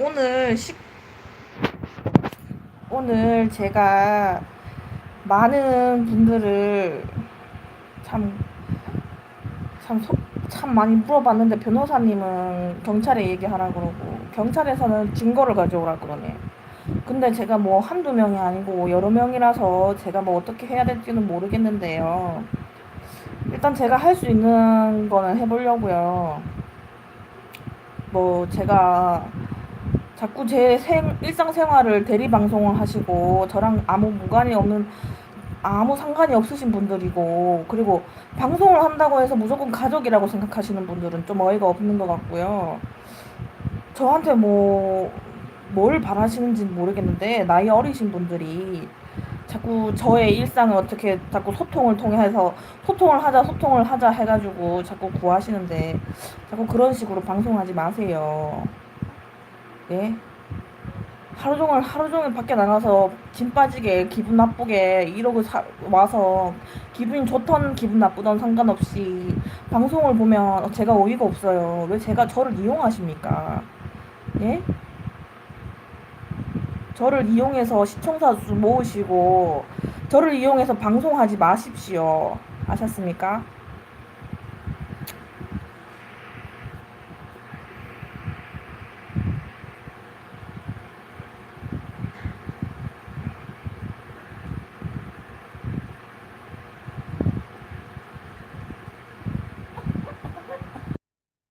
오늘 식 오늘 제가 많은 분들을 참 참, 속- 참 많이 물어봤는데 변호사님은 경찰에 얘기하라 그러고 경찰에서는 증거를 가져오라 그러네. 근데 제가 뭐 한두 명이 아니고 여러 명이라서 제가 뭐 어떻게 해야 될지는 모르겠는데요. 일단 제가 할 수 있는 거는 해보려고요. 뭐 제가 자꾸 제 생, 일상생활을 대리 방송을 하시고 저랑 아무 무관이 없는 아무 상관이 없으신 분들이고 그리고 방송을 한다고 해서 무조건 가족이라고 생각하시는 분들은 좀 어이가 없는 것 같고요. 저한테 뭐 뭘 바라시는지는 모르겠는데 나이 어리신 분들이 자꾸 저의 일상을 어떻게 자꾸 소통을 통해서 소통을 하자 소통을 하자 해가지고 자꾸 구하시는데 자꾸 그런 식으로 방송하지 마세요. 예? 하루 종일 하루 종일 밖에 나가서 짐 빠지게 기분 나쁘게 이러고 사, 와서 기분이 좋던 기분 나쁘던 상관없이 방송을 보면 제가 어이가 없어요. 왜 제가 저를 이용하십니까? 예? 저를 이용해서 시청자 수 모으시고 저를 이용해서 방송하지 마십시오. 아셨습니까?